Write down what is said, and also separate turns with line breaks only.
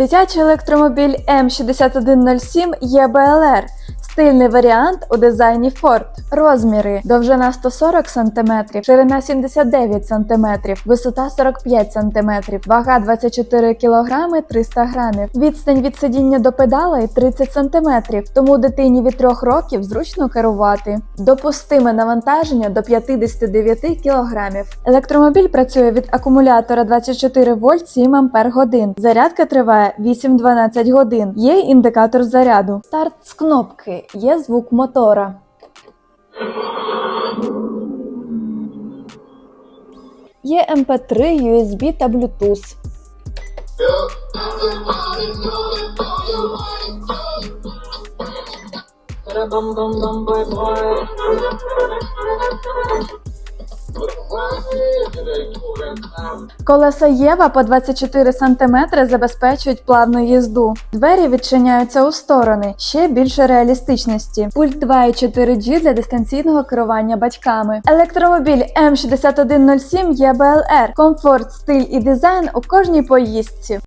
Дитячий електромобіль М6107 ЄБЛР. Стильний варіант у дизайні Ford. Розміри: довжина 140 см, ширина 79 см, висота 45 см, вага 24 кг 300 г. Відстань від сидіння до педалей 30 см, тому дитині від 3 років зручно керувати. Допустиме навантаження до 59 кг. Електромобіль працює від акумулятора 24 вольт 7 ампер годин. Зарядка триває 8-12 годин. Є індикатор заряду. Старт з кнопки. Є звук мотора. Є MP3, USB та Bluetooth. Колеса Єва по 24 см забезпечують плавну їзду. Двері відчиняються у сторони, ще більше реалістичності. Пульт 2,4G для дистанційного керування батьками. Електромобіль М6107 ЄБЛР. Комфорт, стиль і дизайн у кожній поїздці.